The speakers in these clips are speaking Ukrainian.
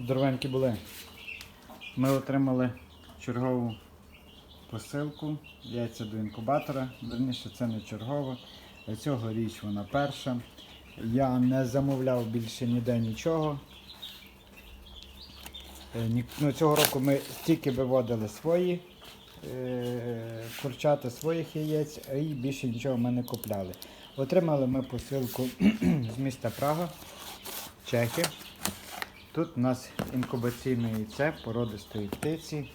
Здоровенькі були. Ми отримали чергову посилку, яйця до інкубатора. Верніше, це не чергова. Цьогоріч вона перша. Я не замовляв більше ніде нічого. Е, Ну, цього року ми тільки виводили свої е, курчата своїх яєць, і більше нічого ми не купляли. Отримали ми посилку з міста Прага, Чехи. Тут у нас інкубаційне яйце породистої птиці,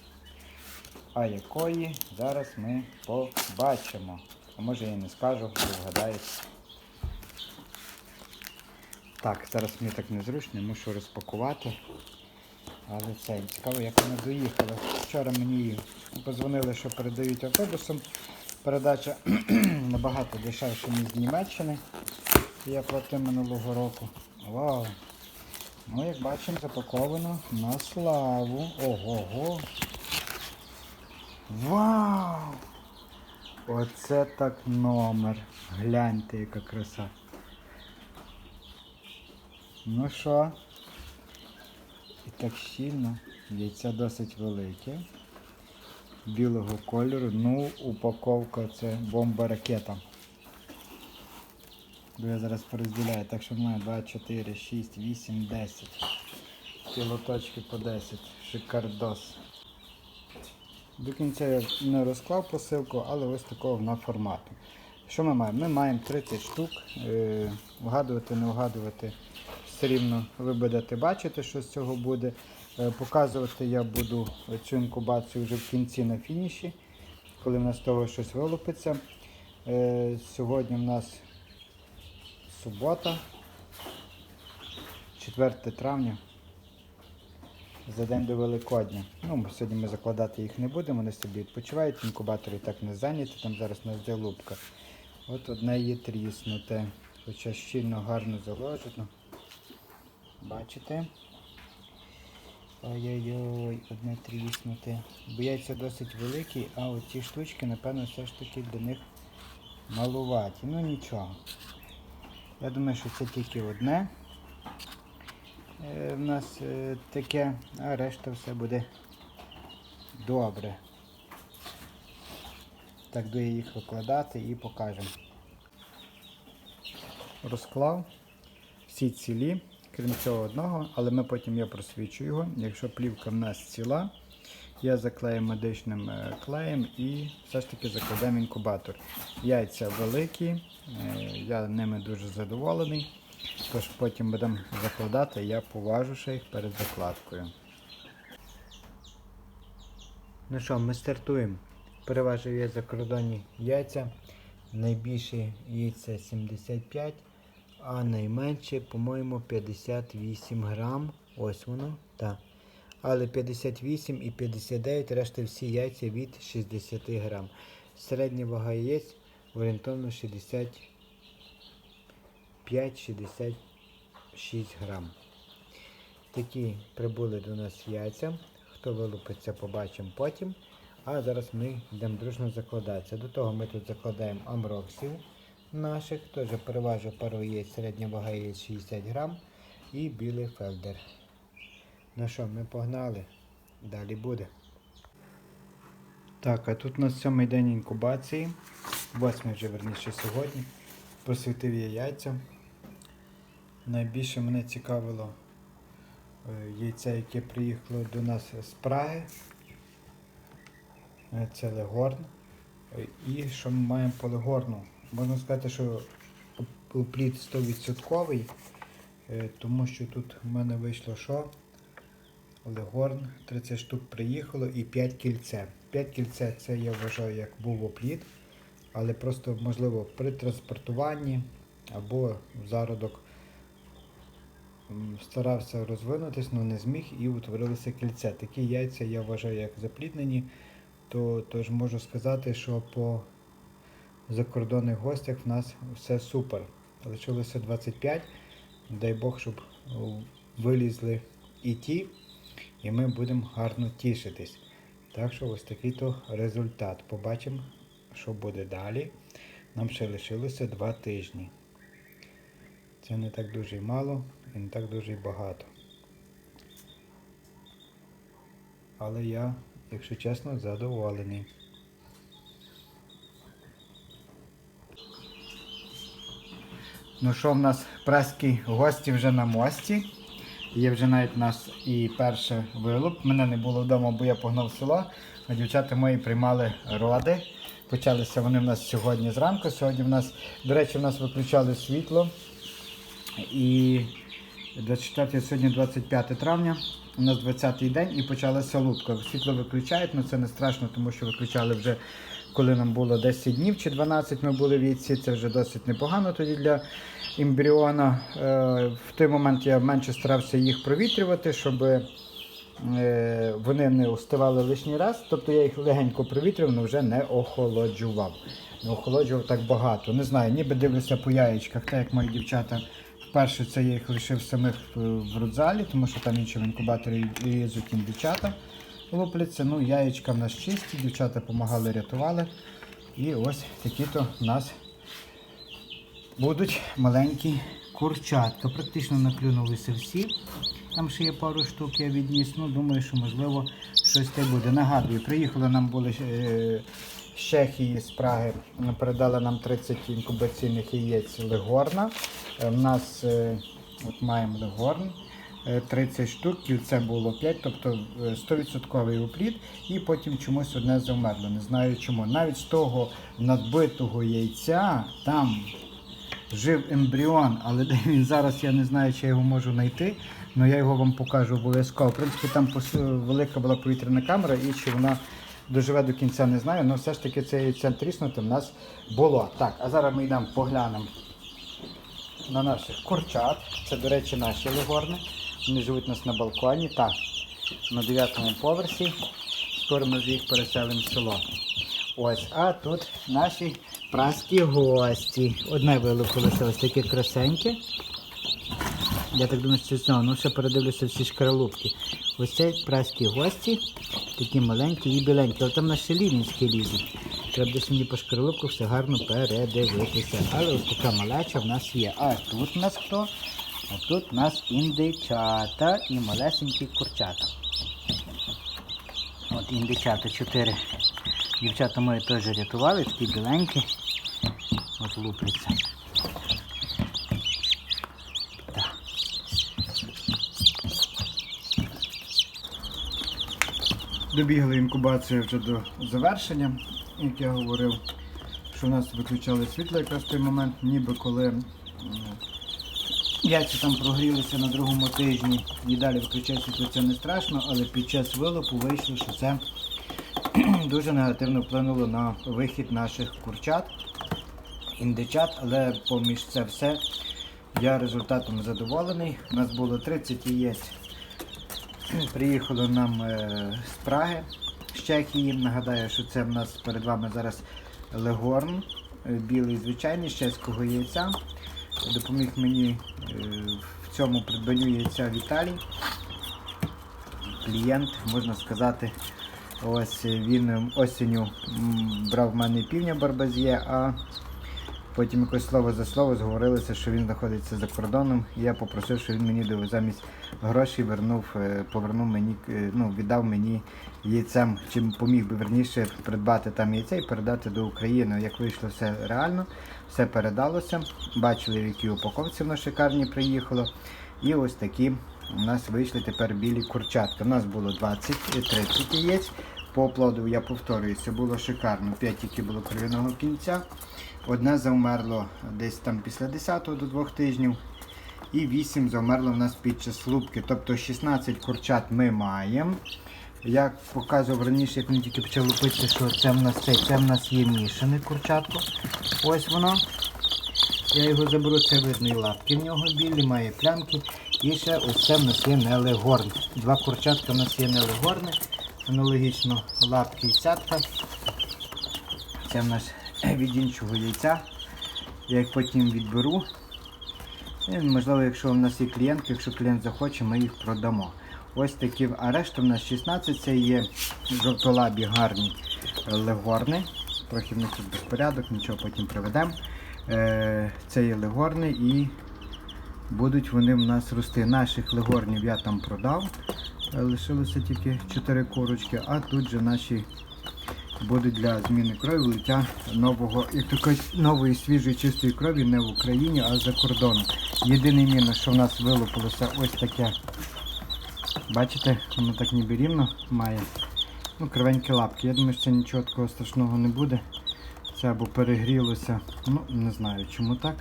а якої зараз ми побачимо. А може я не скажу, ви вгадаєте. Так, зараз мені так незручно, мушу розпакувати. Але це цікаво, як вони доїхали. Вчора мені позвонили, що передають автобусом. Передача набагато дешевша, ніж з Німеччини. Я платив минулого року. Вау! Ну, як бачимо, запаковано на славу. Ого-го. Вау! Оце так номер. Гляньте, яка краса. Ну що? І так щільно. Яйця досить велике. Білого кольору. Ну, упаковка це бомба ракета. Бо я зараз порозділяю, так що має 2, 4, 6, 8, 10. Пілоточки по 10. Шикардос. До кінця я не розклав посилку, але ось такого вона формату. Що ми маємо? Ми маємо 30 штук. Е, вгадувати, не вгадувати. Все рівно ви будете бачити, що з цього буде. Е, показувати я буду цю інкубацію вже в кінці на фініші, коли в нас з того щось вилупиться. Е, сьогодні в нас субота, 4 травня, за день до Великодня. Ну, сьогодні ми закладати їх не будемо, вони собі відпочивають, інкубатори так не зайняті, там зараз у нас де лупка. От одне є тріснуте, хоча щільно гарно заложено. Бачите? Ой-ой-ой, одне тріснуте. Бо яйця досить великі, а оці штучки, напевно, все ж таки для них малуваті. Ну нічого. Я думаю, що це тільки одне. Е, в нас е, таке, а решта все буде добре. Так буду їх викладати і покажемо. Розклав всі цілі, крім цього одного, але ми потім я просвічу його. Якщо плівка в нас ціла, я заклею медичним е, клеєм і все ж таки закладемо інкубатор. Яйця великі, е, я ними дуже задоволений. Тож потім будемо закладати, я поважу ще їх перед закладкою. Ну що, ми стартуємо. Переважив я закордонні яйця. Найбільше яйця 75, а найменше, по-моєму, 58 грам. Ось воно. так. Але 58 і 59, решта всі яйця від 60 грам. Середня вага яєць орієнтовно 65-66 грам. Такі прибули до нас яйця. Хто вилупиться, побачимо потім. А зараз ми йдемо дружно закладатися. До того ми тут закладаємо амроксів наших, теж переважу пару яєць, середня вага яєць 60 грам і білий фелдер. Ну що, ми погнали. Далі буде. Так, а тут у нас сьомий день інкубації. Восьмий вже верніше сьогодні. Просвітив я яйця. Найбільше мене цікавило е, яйце, яке приїхало до нас з Праги. Е, Це легорн. Е, І що ми маємо по легорну? Можна сказати, що плід 100%, е, тому що тут в мене вийшло що? Легорн, 30 штук приїхало і 5 кільце. 5 кільце це я вважаю як був оплід, але просто можливо при транспортуванні або зародок старався розвинутись, але не зміг і утворилося кільце. Такі яйця я вважаю як запліднені, то тож можу сказати, що по закордонних гостях в нас все супер. Лишилося 25. Дай Бог, щоб вилізли і ті, і ми будемо гарно тішитись. Так що ось такий то результат. Побачимо, що буде далі. Нам ще лишилося 2 тижні. Це не так дуже й мало і не так дуже й багато. але я, якщо чесно, задоволений. Ну що, в нас праські гості вже на мості. Є вже навіть у нас і перший вилуп. Мене не було вдома, бо я погнав село. А дівчата мої приймали роди. Почалися вони в нас сьогодні зранку. Сьогодні в нас, до речі, в нас виключали світло. І 24 сьогодні 25 травня. У нас 20-й день і почалася лупка. Світло виключають, але це не страшно, тому що виключали вже коли нам було 10 днів чи 12 ми були в яйці. Це вже досить непогано тоді для ембріона. Е, В той момент я менше старався їх провітрювати, щоб е, вони не остивали лишній раз. Тобто я їх легенько провітрював, але вже не охолоджував. Не охолоджував так багато. Не знаю, ніби дивлюся по яєчках, так як мої дівчата. Вперше це я їх лишив самих в в родзалі, тому що там інші в інкубаторі лізуть дівчата лупляться. Ну, яєчка в нас чисті, дівчата допомагали, рятували. І ось такі-то в нас будуть маленькі курчатка. Практично наклюнулися всі. Там ще є пару штук, я відніс. Ну, думаю, що можливо щось те буде. Нагадую, приїхали нам були е, з Чехії, з Праги, передали нам 30 інкубаційних яєць Легорна. Е, В нас е, от маємо Легорн. Е, 30 штук, кільце було 5, тобто е, 100% упліт, і потім чомусь одне завмерло. Не знаю чому. Навіть з того надбитого яйця там жив ембріон, але де він зараз, я не знаю, чи я його можу знайти, але я його вам покажу обов'язково. В принципі, там велика була повітряна камера, і чи вона доживе до кінця, не знаю, але все ж таки це яйце тріснуте в нас було. Так, а зараз ми йдемо поглянемо на наших курчат. Це, до речі, наші легорни. Вони живуть у нас на балконі. Так, на 9 поверсі. Скоро ми їх переселимо в село. Ось, а тут наші праські гості. Одне вилупилося ось таке красеньке. Я так думаю, що з цього, ну ще передивлюся всі шкаралупки. Ось це праські гості, такі маленькі і біленькі, але там наші лівінські лізуть. Треба десь мені по шкаралупку все гарно передивитися. Але ось така малеча в нас є. А тут у нас хто? А тут у нас індичата і малесенькі курчата. От індичата чотири. Дівчата мої теж рятували, такі біленькі. От лупляться. Так. Добігла інкубація вже до завершення, як я говорив, що в нас виключали світло якраз в той момент, ніби коли яйця там прогрілися на другому тижні і далі виключає світло, це не страшно, але під час вилопу вийшло, що це дуже негативно вплинуло на вихід наших курчат, індичат, але поміж це все я результатом задоволений. У нас було 30 яєць. Приїхало нам е, з Праги, з Чехії. Нагадаю, що це в нас перед вами зараз легорн, е, білий звичайний з чеського яйця. Допоміг мені е, в цьому придбанню яйця Віталій. Клієнт, можна сказати, ось він осінню брав в мене півня барбазє, а потім якось слово за слово зговорилися, що він знаходиться за кордоном. І я попросив, що він мені замість грошей вернув, е, повернув мені, е, ну, віддав мені яйцем, чим поміг би верніше придбати там яйце і передати до України. Як вийшло все реально, все передалося. Бачили, в якій упаковці воно шикарні приїхало. І ось такі у нас вийшли тепер білі курчатки. У нас було 20-30 яєць. По плоду, я повторююся, було шикарно. 5 тільки було кров'яного кінця. Одне завмерло десь там після 10 до 2 тижнів. І 8 завмерло в нас під час лупки. Тобто 16 курчат ми маємо. Я показував раніше, як вони тільки почали лупитися, що це в нас це, це в нас є мішане курчатко. Ось воно. Я його заберу, це видно і лапки в нього білі, має плямки. І ще ось це в нас є нелегорн. Два курчатка в нас є нелегорни. Аналогічно лапки і цятка. Це в нас від іншого яйця. Я їх потім відберу. І, можливо, якщо в нас є клієнт, якщо клієнт захоче, ми їх продамо. Ось такі, а решта в нас 16, це є жовтолабі гарні легорни. Трохи в них тут безпорядок, нічого потім приведемо. Е, Це є легорни і будуть вони в нас рости. Наших легорнів я там продав. Е, Лишилося тільки 4 курочки, а тут же наші будуть для зміни крові лиття нового, кажуть, нової свіжої чистої крові не в Україні, а за кордоном. Єдиний мінус, що в нас вилупилося ось таке. Бачите, воно так ніби рівно має. Ну, кривенькі лапки. Я думаю, що це нічого такого страшного не буде. Це або перегрілося, ну не знаю чому так,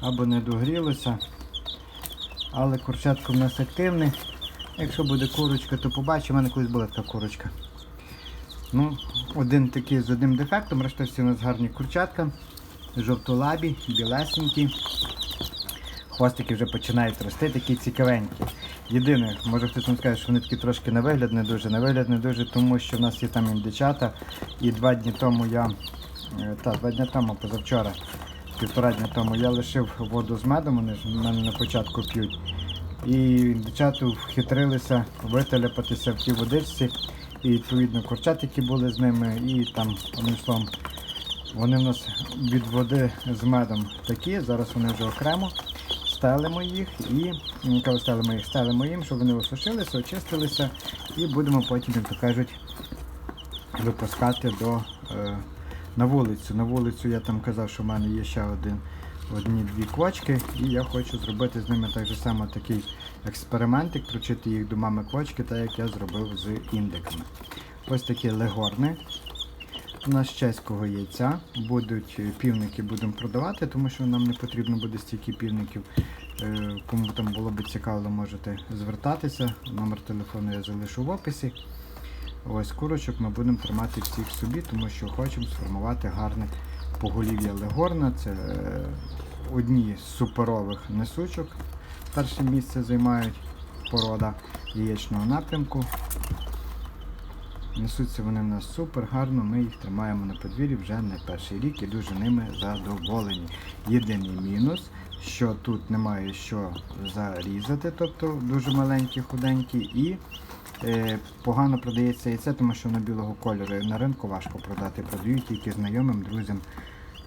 або не догрілося. Але курчатко в нас активне. Якщо буде курочка, то побачимо. У мене колись була така курочка. Ну, один такий з одним дефектом, решта всі у нас гарні курчатка, жовтолабі, білесенькі. Хвостики вже починають рости, такі цікавенькі. Єдине, може хтось вам скаже, що вони такі трошки на вигляд не дуже. На вигляд не дуже, тому що в нас є там індичата. І два дні тому я, е, та, два дні тому, позавчора, півтора дня тому я лишив воду з медом, вони ж в мене на початку п'ють. І індичата вхитрилися вителепатися в тій водичці. І відповідно курчат, які були з ними, і там, одним словом, вони в нас від води з медом такі, зараз вони вже окремо. Стелимо їх і м, стелимо їх, стелимо їм, щоб вони осушилися, очистилися, і будемо потім, як то кажуть, випускати до, е, на вулицю. На вулицю я там казав, що в мене є ще один, одні-дві квочки, і я хочу зробити з ними так же само такий експериментик, пручити їх до мами квочки, так як я зробив з індиками. Ось такі легорни. У нас чеського яйця будуть е, півники будемо продавати, тому що нам не потрібно буде стільки півників. Е, Кому там було б цікаво, можете звертатися. Номер телефону я залишу в описі. Ось курочок ми будемо тримати всіх собі, тому що хочемо сформувати гарне поголів'я легорна. Це е, одні з суперових несучок. Перше місце займають порода яєчного напрямку. Несуться вони в нас супер гарно, ми їх тримаємо на подвір'ї вже не перший рік і дуже ними задоволені. Єдиний мінус, що тут немає що зарізати, тобто дуже маленькі, худенькі, і е, погано продається яйце, тому що воно білого кольору. На ринку важко продати, продають тільки знайомим, друзям.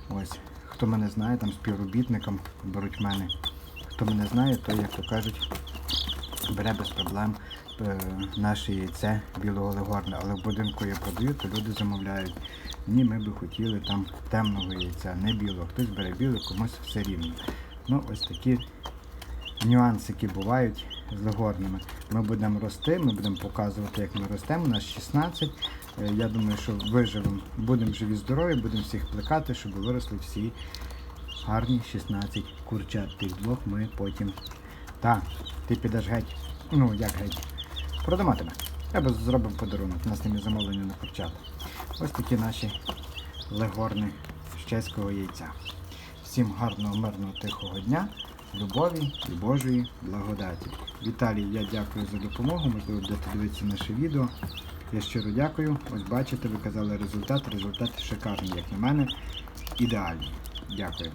Ось, хто мене знає, там співробітникам беруть мене. Хто мене знає, то, як то кажуть, бере без проблем е, наше яйце білого легорна. Але в будинку я продаю, то люди замовляють. Ні, ми би хотіли там темного яйця, не білого. Хтось бере біле, комусь все рівно. Ну, ось такі нюансики бувають з легорними. Ми будемо рости, ми будемо показувати, як ми ростемо. У нас 16. Е, Я думаю, що виживемо, будемо живі здорові, будемо всіх плекати, щоб виросли всі гарні 16 курчат. Тих двох ми потім. Так, ти підеш геть. Ну, як геть. Продамо тебе. Або зробимо подарунок. У нас ними замовлення на курчат. Ось такі наші легорни з чеського яйця. Всім гарного, мирного, тихого дня, любові і Божої благодаті. Віталій, я дякую за допомогу. Можливо, будете дивитися наше відео. Я щиро дякую. Ось бачите, ви казали результат. Результат шикарний, як на мене. Ідеальний. Дякую.